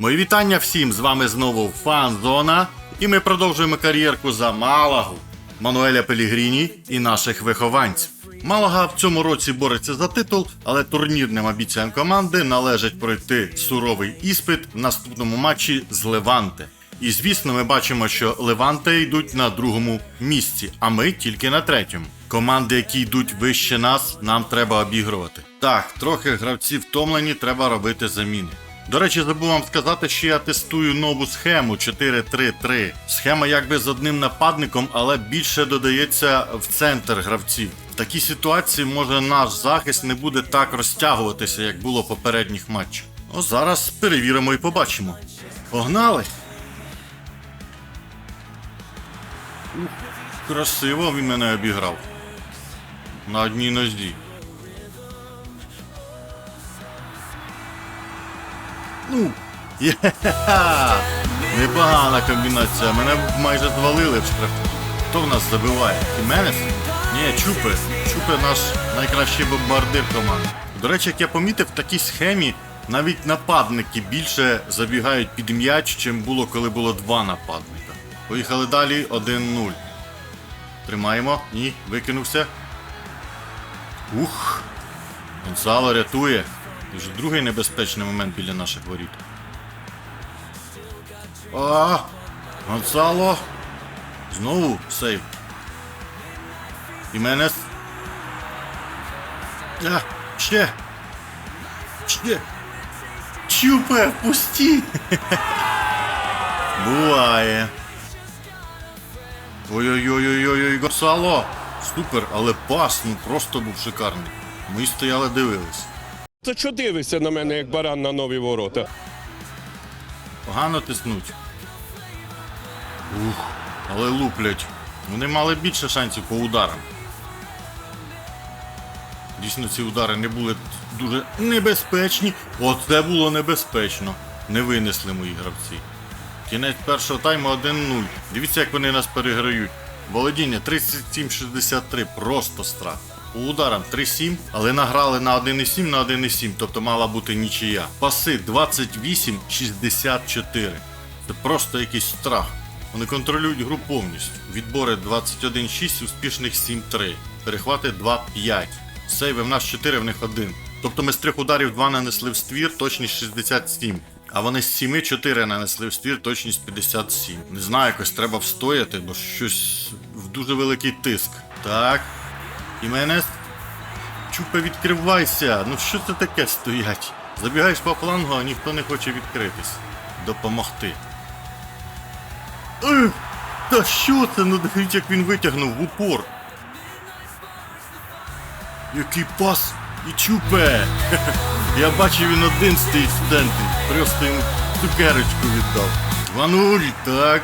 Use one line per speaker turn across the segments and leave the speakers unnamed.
Мої вітання всім! З вами знову Фан-Зона, і ми продовжуємо кар'єрку за Малагу, Мануеля Пелігріні і наших вихованців. Малага в цьому році бореться за титул, але турнірним амбіціям команди належить пройти суровий іспит в наступному матчі з Леванте. І звісно, ми бачимо, що Леванте йдуть на другому місці, а ми тільки на третьому. Команди, які йдуть вище нас, нам треба обігрувати. Так, трохи гравці втомлені, треба робити заміни. До речі, забув вам сказати, що я тестую нову схему 4-3-3. Схема якби з одним нападником, але більше додається в центр гравців. В такій ситуації може наш захист не буде так розтягуватися, як було в попередніх матчах. Ну, зараз перевіримо і побачимо. Погнали! Красиво він мене обіграв. На одній нозі. Ну, є Непогана комбінація. Мене майже звалили в штраф. Хто в нас забиває? Хіменес? Ні, Чупе. Чупе наш найкращий бомбардир команди. До речі, як я помітив, в такій схемі навіть нападники більше забігають під м'яч, чим було, коли було два нападника. Поїхали далі 1-0. Тримаємо. Ні, викинувся. Ух. Гонсало рятує. Вже другий небезпечний момент біля наших воріт. А, Гонсало. Знову сейв. Іменес. А, ще. Ще. Чупе, пусті. Буває. Ой-ой-ой-ой-ой, Гонсало. Супер, але пас, ну просто був шикарний. Ми стояли дивились.
Та що дивишся на мене, як баран на нові ворота?
Погано тиснуть. Ух, але луплять. Вони мали більше шансів по ударам. Дійсно, ці удари не були дуже небезпечні. Оце було небезпечно. Не винесли мої гравці. Кінець першого тайму 1-0. Дивіться, як вони нас переграють. Володіння 37-63, просто страх. По ударам 3-7, але награли на 1,7 на 1,7, тобто мала бути нічия. Паси 28-64. Це просто якийсь страх. Вони контролюють гру повністю. Відбори 21-6, успішних 7-3. Перехвати 2-5. Сейви в нас 4, в них 1. Тобто ми з трьох ударів 2 нанесли в ствір, точність 67. А вони з 7 4 нанесли в ствір, точність 57. Не знаю, якось треба встояти, бо щось в дуже великий тиск. Так. Іменес. Чупе, відкривайся. Ну що це таке стоять? Забігаєш по флангу, а ніхто не хоче відкритись. Допомогти. Ех, та що це? Ну дивіться, як він витягнув в упор. Який пас і чупе. Я бачив, він один стоїть в центрі. Просто йому цукерочку віддав. 2-0, так.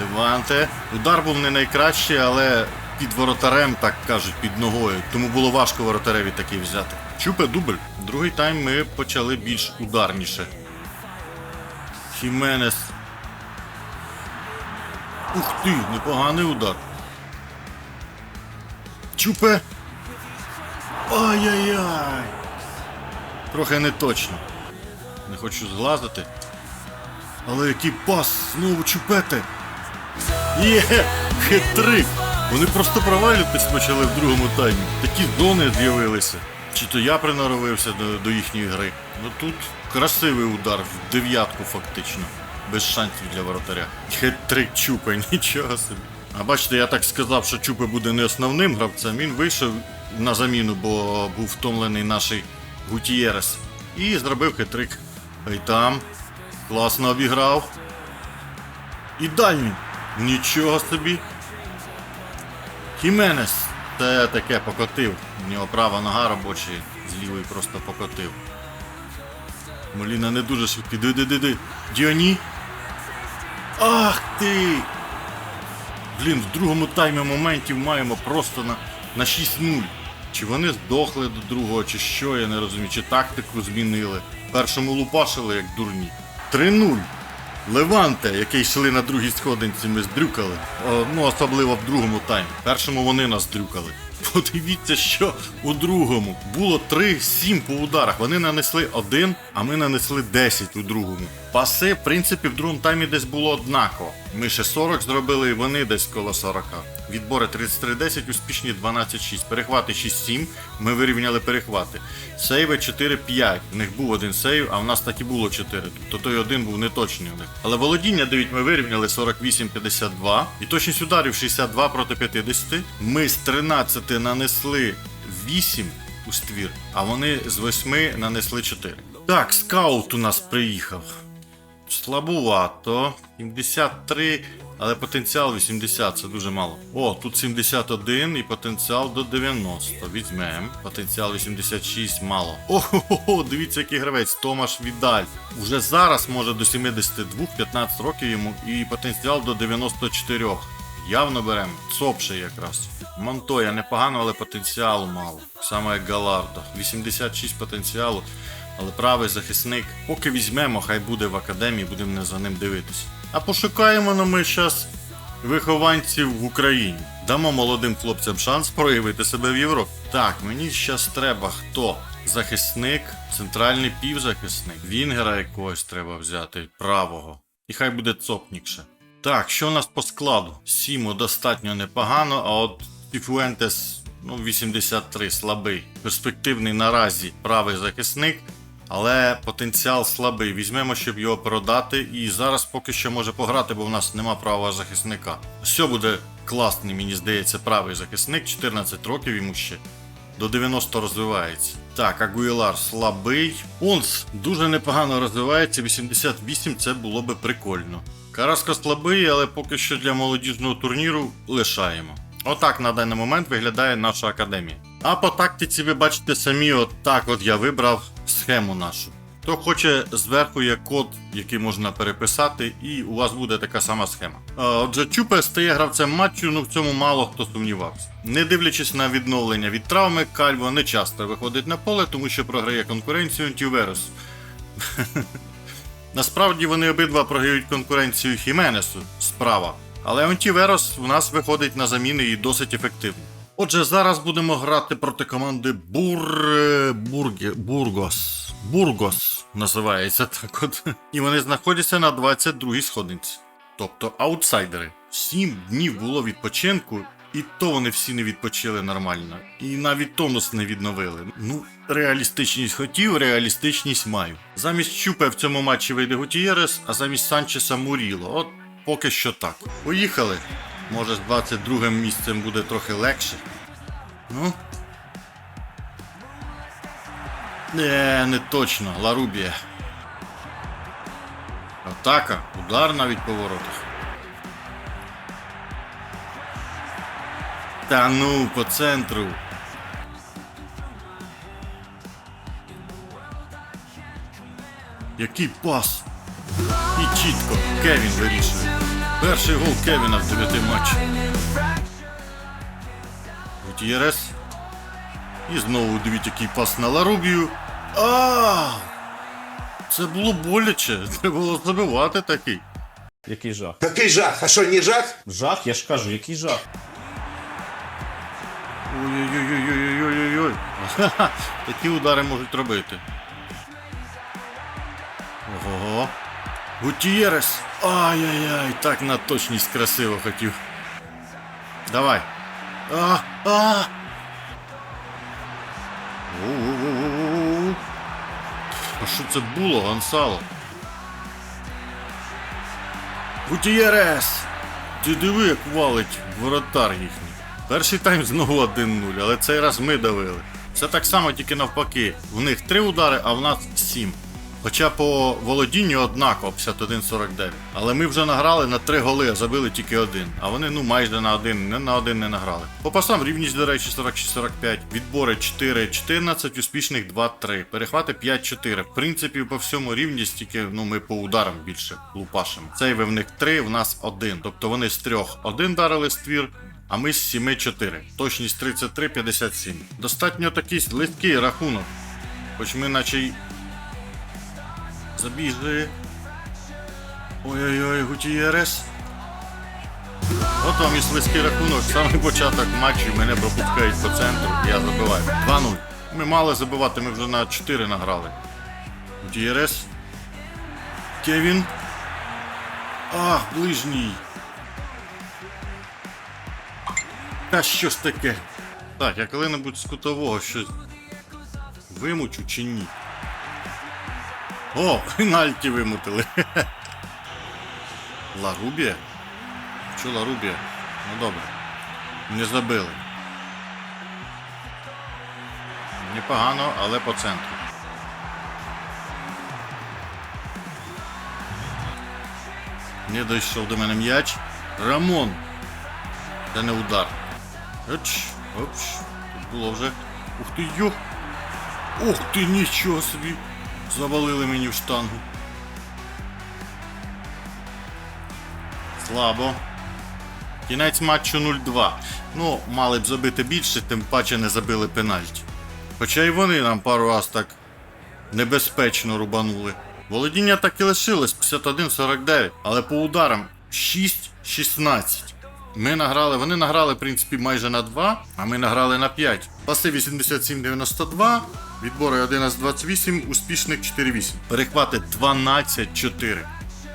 Леванте. Удар був не найкращий, але під воротарем, так кажуть, під ногою. Тому було важко воротареві такий взяти. Чупе дубль. Другий тайм ми почали більш ударніше. Хіменес. Ух ти, непоганий удар. Чупе. Ай-яй-яй. Трохи не точно. Не хочу зглазити. Але який пас, знову чупете. Є, хитрик. Вони просто провалюватись почали в другому таймі. Такі зони з'явилися. Чи то я приноровився до, до їхньої гри. Ну тут красивий удар в дев'ятку фактично. Без шансів для воротаря. Хитрик Чупа, нічого собі. А бачите, я так сказав, що Чупа буде не основним гравцем. Він вийшов на заміну, бо був втомлений наш Гутієрес. І зробив хитрик. І там. Класно обіграв. І дальній. Нічого собі. Хіменес. Це таке покотив. У нього права нога робоча, з лівої просто покотив. Моліна не дуже швидкий. Ди-ди-ди-ди. Діоні. Ах ти! Блін, в другому таймі моментів маємо просто на, на 6-0. Чи вони здохли до другого, чи що, я не розумію, чи тактику змінили. Першому лупашили, як дурні. 3-0. Леванте, які йшли на другій сходинці, ми здрюкали. О, ну, особливо в другому таймі. В першому вони нас дрюкали. Подивіться, що у другому було 3-7 по ударах. Вони нанесли один, а ми нанесли 10 у другому. Паси, в принципі, в другому таймі десь було однаково. Ми ще 40 зробили, і вони десь коло 40. Відбори 33-10, успішні 12-6. Перехвати 6-7. Ми вирівняли перехвати. Сейви 4-5. В них був один сейв, а в нас так і було 4. Тобто той один був неточний у них. Але володіння дають ми вирівняли 48-52. І точність ударів 62 проти 50. Ми з 13 нанесли 8 у ствір, а вони з 8 нанесли 4. Так, скаут у нас приїхав. Слабувато. 73, але потенціал 80, це дуже мало. О, тут 71 і потенціал до 90. Візьмем. Потенціал 86 мало. Ого, дивіться, який гравець. Томаш Відаль. Уже зараз може до 72, 15 років йому і потенціал до 94. Явно беремо. Цопше якраз. Монтоя непогано, але потенціалу мало. Саме як Галардо. 86 потенціалу. Але правий захисник, поки візьмемо, хай буде в академії, будемо за ним дивитися. А пошукаємо ну, ми зараз вихованців в Україні. Дамо молодим хлопцям шанс проявити себе в Європі. Так, мені зараз треба хто? Захисник, центральний півзахисник, Вінгера якогось треба взяти, правого. І хай буде цопнікше. Так, що у нас по складу? Сімо достатньо непогано, а от Фіфуентес ну, 83 слабий. Перспективний наразі правий захисник, але потенціал слабий. Візьмемо, щоб його продати. І зараз поки що може пограти, бо в нас нема правого захисника. Все буде класний, мені здається, правий захисник, 14 років йому ще. До 90 розвивається. Так, Агуїлар слабий. Онс дуже непогано розвивається. 88 це було би прикольно. Караска слабий, але поки що для молодіжного турніру лишаємо. Отак на даний момент виглядає наша академія. А по тактиці ви бачите самі, от так от я вибрав схему нашу. Хто хоче зверху є код, який можна переписати, і у вас буде така сама схема. Отже, Чупе стає гравцем матчу, ну в цьому мало хто сумнівався. Не дивлячись на відновлення від травми, Кальво не часто виходить на поле, тому що програє конкуренцію Антіверус. Насправді вони обидва програють конкуренцію Хіменесу справа. Але Онтіверос в нас виходить на заміни і досить ефективно. Отже, зараз будемо грати проти команди Бур... Бурге... Бургос. Бургос називається так от. І вони знаходяться на 22-й сходинці. Тобто аутсайдери. Сім днів було відпочинку, і то вони всі не відпочили нормально. І навіть тонус не відновили. Ну, реалістичність хотів, реалістичність маю. Замість Чупе в цьому матчі вийде Гутієрес, а замість Санчеса Муріло. От поки що так. Поїхали. Може з 22 місцем буде трохи легше. Ну. Не, не точно. Ларубія. Атака. Удар навіть по воротах. Та ну, по центру. Який пас? І чітко. Кевін вирішує. Перший гол Кевіна в 9 матчах. Гутієрес. І знову дивіть, який пас на Ларубію. А! Це було боляче. Треба було забивати такий.
Який жах?
Какой жах? А что, не жах?
Жах, я ж кажу, який жах.
Ой-ой-ой-ой-ой-ой-ой. Такі удари можуть робити. Ого. Гутієрес. Ай-яй-яй, так на точність красиво хотів. Давай. А, а. А що це було, Гонсало? Гутієрес! Ти диви, як валить воротар їхній. Перший тайм знову 1-0, але цей раз ми давили. Це так само, тільки навпаки. В них 3 удари, а в нас 7. Хоча по володінню однаково 51-49. Але ми вже награли на 3 голи, а забили тільки один. А вони ну майже на один, не на один не награли. По пасам рівність, до речі, 46-45. Відбори 4-14, успішних 2-3. Перехвати 5-4. В принципі, по всьому рівність, тільки ну ми по ударам більше лупашимо. Цей в них 3, в нас 1. Тобто вони з 3 1 дарили ствір. А ми з 7-4. Точність 33-57. Достатньо такий легкий рахунок. Хоч ми наче Забігли. Ой-ой-ой, Гутієрес. От вам і слизький рахунок. Самий початок матчу мене пропускають по центру, я забиваю. 2-0. Ми мали забивати, ми вже на 4 награли. Гутієрес. Кевін. Ах, ближній. Та що ж таке? Так, я коли-небудь з кутового щось вимучу чи ні? О, пенальті вимутили. Ларубія? Що Ларубія? Ну добре. Не забили. Непогано, але по центру. Не дійшов до мене м'яч. Рамон. Це не удар. Оч, опш. Тут було вже. Ух ти йо. Ух ти, нічого собі. Завалили мені в штангу. Слабо. Кінець матчу 0-2. Ну, мали б забити більше, тим паче не забили пенальті. Хоча й вони нам пару раз так небезпечно рубанули. Володіння так і лишилось 51-49, але по ударам 6-16. Ми награли, вони награли, в принципі, майже на 2, а ми награли на 5. Паси 87-92, відбори 11-28, успішник 4-8. Перехвати 12-4.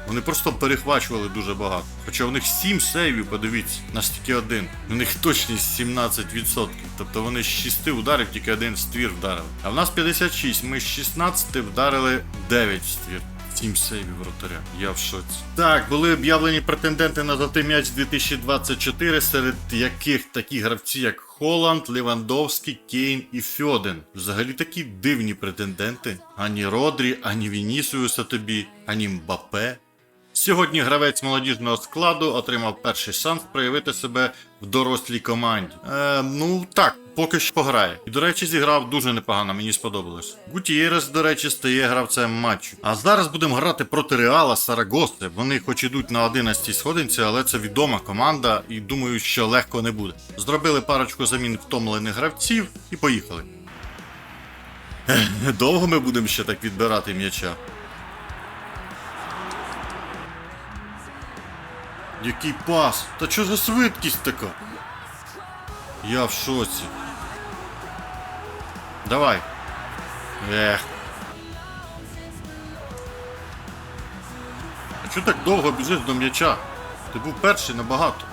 Вони просто перехвачували дуже багато. Хоча у них 7 сейвів, подивіться, нас тільки один. У них точність 17%. Тобто вони з 6 ударів тільки один ствір вдарили. А в нас 56. Ми з 16 вдарили 9 ствір. 7 сейвів вратаря. Я в шоці. Так, були об'явлені претенденти на золотий м'яч 2024, серед яких такі гравці, як Холланд, Левандовський, Кейн і Фьоден. Взагалі такі дивні претенденти. Ані Родрі, ані Вінісіуса тобі, ані Мбапе. Сьогодні гравець молодіжного складу отримав перший шанс проявити себе в дорослій команді. Е, ну так, поки що пограє. І, до речі, зіграв дуже непогано, мені сподобалось. Гутієрес, до речі, стає гравцем матчу. А зараз будемо грати проти Реала Сарагоси. Вони хоч ідуть на 11 сходинці, але це відома команда, і думаю, що легко не буде. Зробили парочку замін втомлених гравців і поїхали. Довго ми будемо ще так відбирати м'яча. Який пас? Та що за швидкість така? Я в шоці. Давай. Ех. А чого так довго біжиш до м'яча? Ти був перший набагато.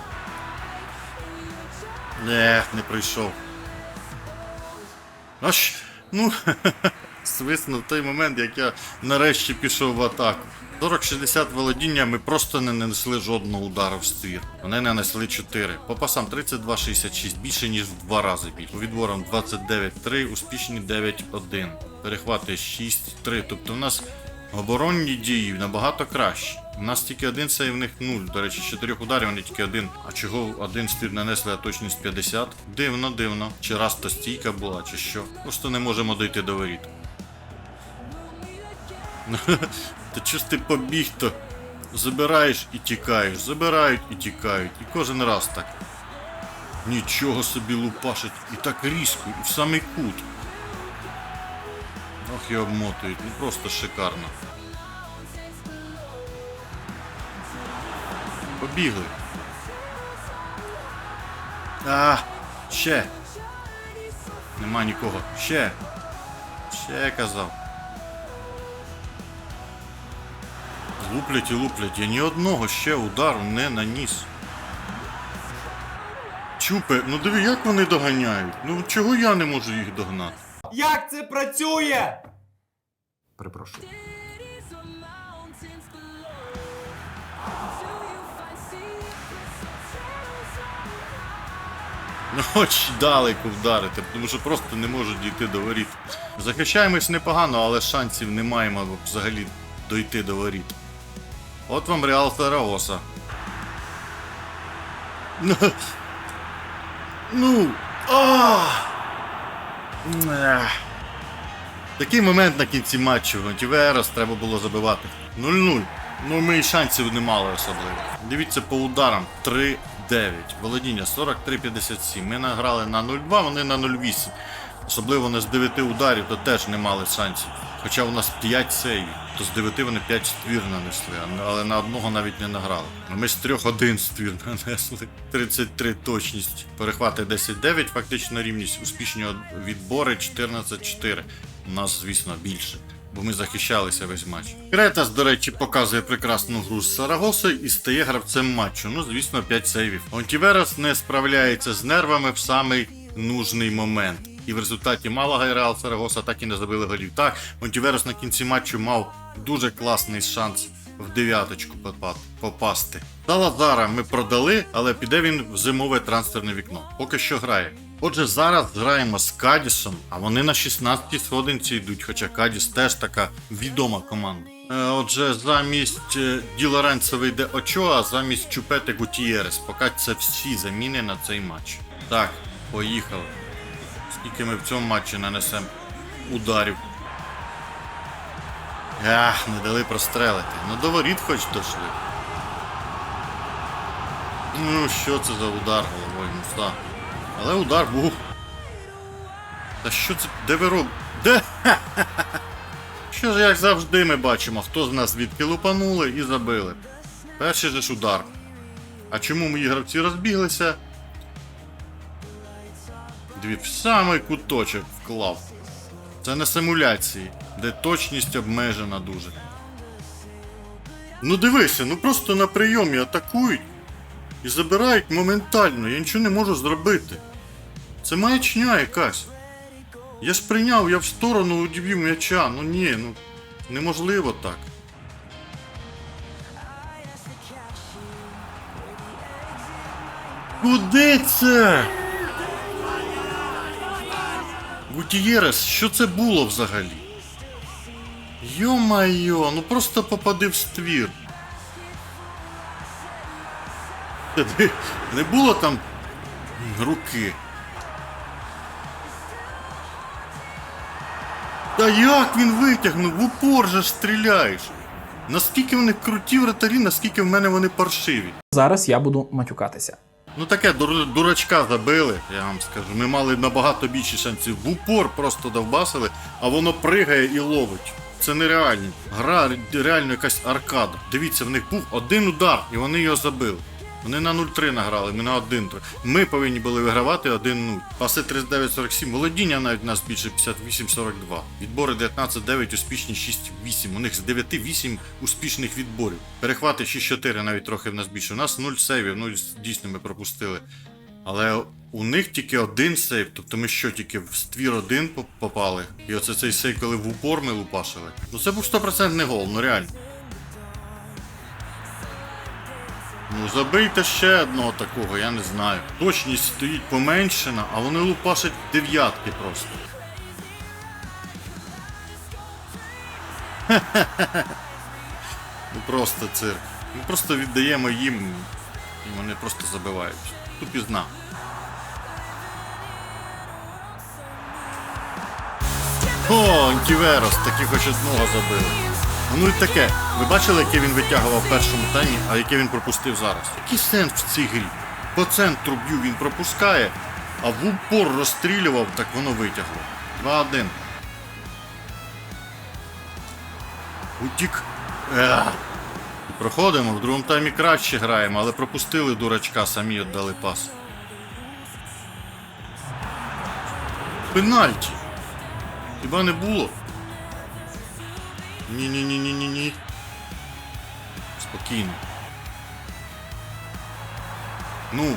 Ех, не прийшов. Аж, ну, свиснув той момент, як я нарешті пішов в атаку. 40-60 володіння ми просто не нанесли жодного удару в ствір. Вони нанесли 4. По пасам 32-66, більше ніж в два рази більше. По відборам 29-3, успішні 9-1. Перехвати 6-3. Тобто в нас оборонні дії набагато кращі. У нас тільки один сейв, в них 0. До речі, з 4 ударів вони тільки один. А чого один стір нанесли, а точність 50? Дивно, дивно. Чи раз то стійка була, чи що. Просто не можемо дойти до воріт. Та чого ж ти побіг то? Забираєш і тікаєш, забирають і тікають. І кожен раз так. Нічого собі лупашить. І так різко, і в самий кут. Ох, і обмотують, ну просто шикарно. Побігли. А, ще. Нема нікого. Ще. Ще казав. Луплять і луплять. Я ні одного ще удару не наніс. Чупе, ну диви, як вони доганяють? Ну чого я не можу їх догнати?
Як це працює?
Перепрошую.
Ну хоч далеко вдарити, тому що просто не можуть дійти до воріт. Захищаємось непогано, але шансів не маємо взагалі дойти до воріт. От вам Реал Сарагоса. Ну. Ну. А! Такий момент на кінці матчу. Тіверос треба було забивати. 0-0. Ну ми і шансів не мали особливо. Дивіться по ударам 3-9. Володіння 43-57. Ми награли на 0-2, вони на 0-8. Особливо не з 9 ударів, то теж не мали шансів. Хоча у нас 5 сейвів, то з 9 вони 5 ствір нанесли, але на одного навіть не награли. Ми з 3 один ствір нанесли. 33 точність. Перехвати 10-9, фактично рівність. Успішні відбори 14-4. У нас, звісно, більше. бо ми захищалися весь матч. Кретас, до речі, показує прекрасну гру з Сарагосою і стає гравцем матчу. Ну, звісно, 5 сейвів. Онтіверос не справляється з нервами в самий нужний момент. І в результаті Малага і Реал Сарагоса так і не забили голів. Так, Монтіверос на кінці матчу мав дуже класний шанс в дев'яточку попа- попасти. Салазара ми продали, але піде він в зимове трансферне вікно. Поки що грає. Отже, зараз граємо з Кадісом, а вони на 16-й сходинці йдуть, хоча Кадіс теж така відома команда. Е, Отже, замість е, Ді Лоренцо вийде Очоа, замість Чупети Гутієрес. Поки це всі заміни на цей матч. Так, поїхали. Скільки ми в цьому матчі нанесемо ударів. Ах, не дали прострелити. Ну до воріт хоч дошли. Ну, що це за удар головою, Муса? Але удар був. Та що це. Де ви роб... Де? Що ж, як завжди ми бачимо, хто з нас звідки лупанули і забили. Перший же ж удар. А чому мої гравці розбіглися? Дві в самий куточок вклав. Це не симуляції, де точність обмежена дуже. Ну дивися, ну просто на прийомі атакують і забирають моментально, я нічого не можу зробити. Це маячня якась. Я ж прийняв, я в сторону удівів м'яча. Ну ні, ну неможливо так. Куди це? Гутієрес, що це було взагалі? Йо-майо, ну просто попади в ствір. Не було там руки. Та як він витягнув? В упор же стріляєш. Наскільки вони круті вратарі, наскільки в мене вони паршиві.
Зараз я буду матюкатися.
Ну таке дур- дурачка забили, я вам скажу. Ми мали набагато більше шансів. В упор просто довбасили, а воно пригає і ловить. Це нереально. Гра ре- реально якась аркада. Дивіться, в них був один удар, і вони його забили. Вони на 0-3 награли, ми на 1-3. Ми повинні були вигравати 1-0. Паси 39-47, володіння навіть нас більше 58-42. Відбори 19-9, успішні 6-8. У них з 9-8 успішних відборів. Перехвати 6-4, навіть трохи в нас більше. У нас 0 сейвів, ну дійсно ми пропустили. Але у них тільки один сейв, тобто ми що, тільки в ствір один попали. І оце цей сейв, коли в упор ми лупашили. Ну це був 100% гол, ну реально. Ну забийте ще одного такого, я не знаю. Точність стоїть поменшена, а вони лупашать дев'ятки просто. Ну просто цирк. Ми просто віддаємо їм і вони просто забивають. Тупізна. О, Антіверос, таки хоч одного забили. Ну і таке. Ви бачили, яке він витягував в першому таймі, а яке він пропустив зараз? Який сенс в цій грі? По центру б'ю він пропускає, а в упор розстрілював, так воно витягло. 2-1. Утік. Ех. Проходимо, в другому таймі краще граємо, але пропустили дурачка, самі віддали пас. Пенальті. Хіба не було? Ні-ні-ні-ні-ні-ні. Спокійно. Ну.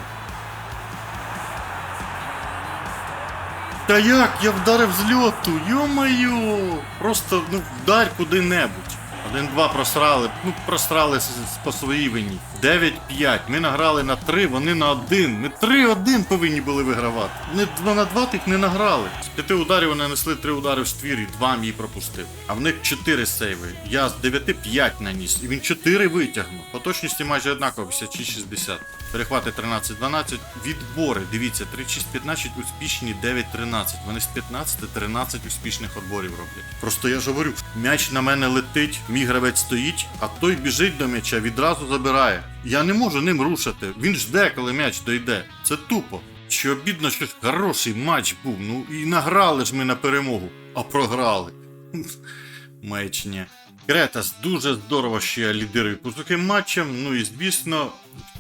Та як? Я вдарив з льоту, йо-моє! Просто ну вдарь куди-небудь. 1-2 просрали, ну просрали по своїй вині. 9-5. Ми награли на 3, вони на 1. Ми 3-1 повинні були вигравати. Не 2 на 2 тих не награли. З 5 ударів вони нанесли 3 удари в ствір і 2 мій пропустив. А в них 4 сейви. Я з 9 5 наніс. І він 4 витягнув. По точності майже однаково 56-60. Перехвати 13-12. Відбори. Дивіться, 3-6-15 успішні 9-13. Вони з 15-13 успішних отборів роблять. Просто я ж говорю, м'яч на мене летить, мій гравець стоїть, а той біжить до м'яча, відразу забирає. Я не можу ним рушити. Він жде, коли м'яч дойде. Це тупо. Що обідно, що хороший матч був. Ну і награли ж ми на перемогу, а програли. Маячня. Кретас дуже здорово ще лідирує по сухим матчам. Ну і звісно,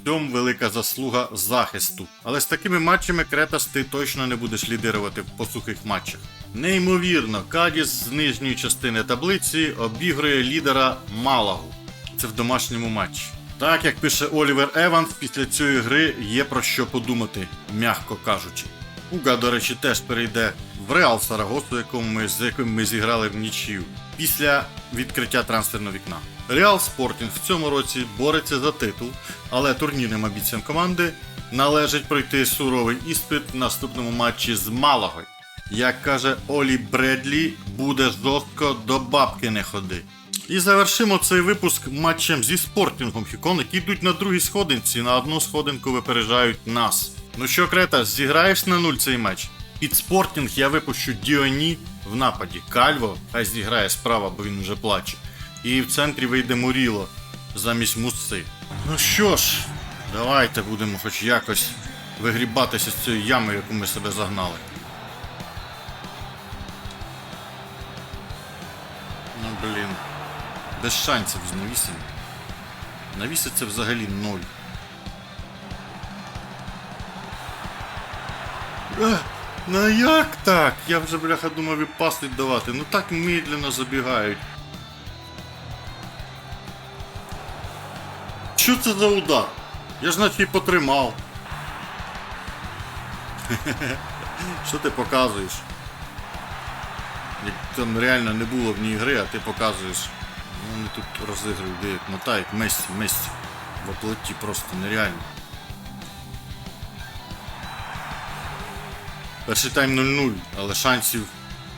цьому велика заслуга захисту. Але з такими матчами Кретас ти точно не будеш лідирувати по сухих матчах. Неймовірно, Кадіс з нижньої частини таблиці обігрує лідера Малагу. Це в домашньому матчі. Так як пише Олівер Еванс, після цієї гри є про що подумати, м'яко кажучи. Уга, до речі, теж перейде в Реал Сарагосу, якому ми, з яким ми зіграли в нічию після відкриття трансферного вікна. Реал Спортінг в цьому році бореться за титул, але турнірним амбіціям команди належить пройти суровий іспит в наступному матчі з Малагою. Як каже Олі Бредлі, буде жорстко до бабки не ходи. І завершимо цей випуск матчем зі спортінгом Хікон, які йдуть на другій сходинці, на одну сходинку випереджають нас. Ну що, Крета, зіграєш на нуль цей матч? Під спортінг я випущу Діоні в нападі. Кальво, хай зіграє справа, бо він уже плаче. І в центрі вийде Муріло замість мусси. Ну що ж, давайте будемо хоч якось вигрібатися з цієї ями, яку ми себе загнали. Ну блін. Без шансів з навісом. Навіси це взагалі ноль. Е, Ну як так? Я вже бляха думав і пас віддавати. Ну так медленно забігають. Що це за удар? Я ж наче і потримав. Що ти показуєш? Там реально не було в ній гри, а ти показуєш. Вони тут розігрують, де як мотають, Мессі, Мессі. В оплоті просто нереально. Перший тайм 0-0, але шансів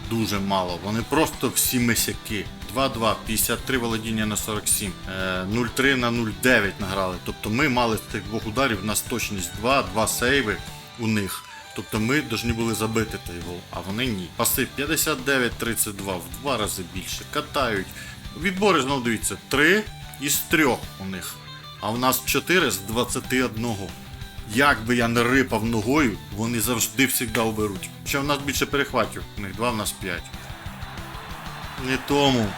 дуже мало. Вони просто всі месяки. 2-2, 53 володіння на 47, е, 0-3 на 0-9 награли. Тобто ми мали з цих двох ударів, у нас точність 2, 2 сейви у них. Тобто ми повинні були забити той гол, а вони ні. Паси 59-32, в два рази більше. Катають. Відбори знову дивіться, 3 із 3 у них. А в нас 4 з 21. Як би я не рипав ногою, вони завжди завжди оберуть. Ще в нас більше перехватів, у них 2, в нас 5. Не тому.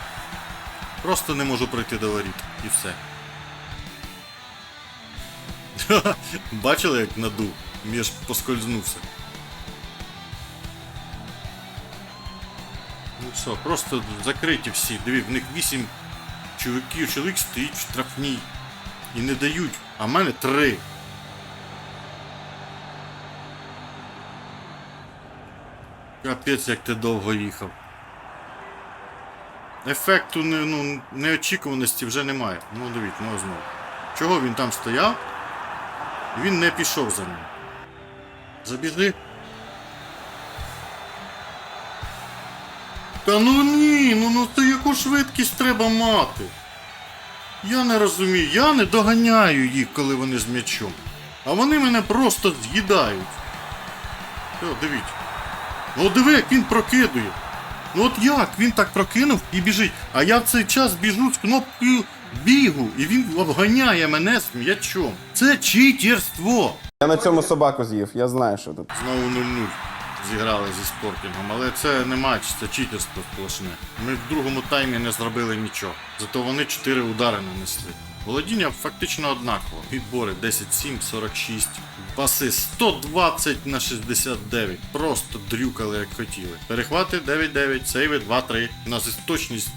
Просто не можу пройти до воріт. І все. Бачили, як надув? Між поскользнувся. Ну все, просто закриті всі. Диві, в них 8 чоловіків, чоловік стоїть в штрафній. І не дають, а в мене 3. Капець, як ти довго їхав. Ефекту ну, неочікуваності вже немає. Ну дивіться, ну знову. Чого він там стояв? Він не пішов за ним. Забіжи. Та ну ні, ну, ну то яку швидкість треба мати. Я не розумію, я не доганяю їх, коли вони з м'ячом. А вони мене просто з'їдають. О, дивіться. Ну диви, як він прокидує. Ну от як? Він так прокинув і біжить. А я в цей час біжу з кнопкою бігу, і він обганяє мене з м'ячом. Це читерство.
Я на цьому собаку з'їв, я знаю, що тут.
Знову 0-0 зіграли зі спортінгом, але це не матч, це читерство сплошне. Ми в другому таймі не зробили нічого. Зато вони 4 удари нанесли. Володіння фактично однаково. Підбори 10-7, 46. Паси 120 на 69. Просто дрюкали як хотіли. Перехвати 9-9, сейви 2-3. У нас і точність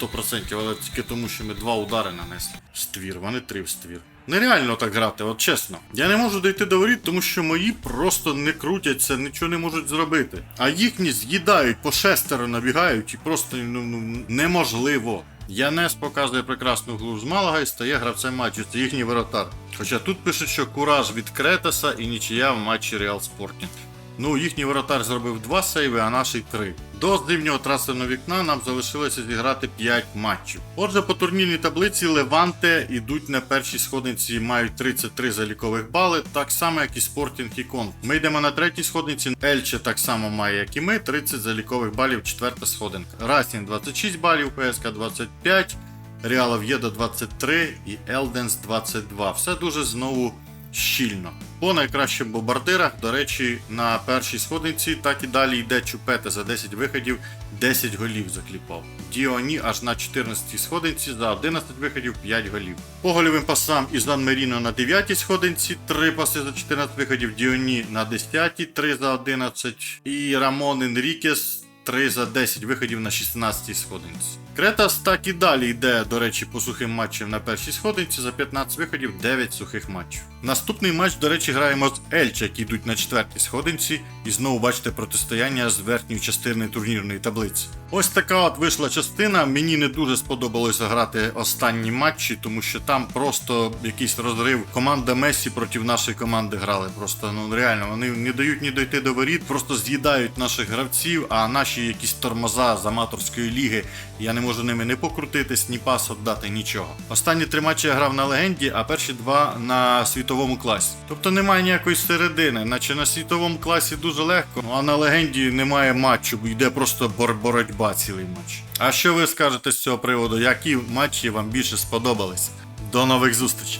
100%, але тільки тому, що ми два удари нанесли. В ствір, вони три в ствір. Нереально так грати, от чесно. Я не можу дійти до воріт, тому що мої просто не крутяться, нічого не можуть зробити. А їхні з'їдають, по шестеро набігають і просто ну, ну, неможливо. Янес показує прекрасну гру з Малага і стає гравцем матчу. Це їхній воротар. Хоча тут пишуть, що кураж від Кретеса і нічия в матчі Реал Спортінг. Ну, їхній воротар зробив два сейви, а наші три. До зимнього трансферного вікна нам залишилося зіграти 5 матчів. Отже, по турнірній таблиці Леванте ідуть на першій сходниці, мають 33 залікових бали, так само, як і Спортінг і Конг. Ми йдемо на третій сходниці. Ельче так само має, як і ми, 30 залікових балів, четверта сходинка. Расін 26 балів, ПСК 25. Реал Ов'єдо 23 і Елденс 22. Все дуже знову щільно. По найкращим бомбардирах, до речі, на першій сходинці так і далі йде Чупете за 10 виходів, 10 голів закліпав. Діоні аж на 14 сходинці за 11 виходів 5 голів. По гольовим пасам Ізан Меріно на 9 сходинці, 3 паси за 14 виходів, Діоні на 10, 3 за 11. І Рамон Енрікес 3 за 10 виходів на 16 сходинці. Кретас так і далі йде, до речі, по сухим матчам на першій сходинці за 15 виходів 9 сухих матчів. Наступний матч, до речі, граємо з Ельча, які йдуть на четвертій сходинці, і знову бачите протистояння з верхньої частини турнірної таблиці. Ось така от вийшла частина. Мені не дуже сподобалося грати останні матчі, тому що там просто якийсь розрив. Команда Месі проти нашої команди грали. Просто ну реально вони не дають ні дойти до воріт, просто з'їдають наших гравців, а наші якісь тормоза з аматорської ліги. Я не можу ними не покрутитись, ні пас віддати, нічого. Останні три матчі я грав на легенді, а перші два на світовому класі. Тобто немає ніякої середини, наче на світовому класі дуже легко, а на легенді немає матчу, йде просто бор- боротьба цілий матч. А що ви скажете з цього приводу? Які матчі вам більше сподобались? До нових зустрічей!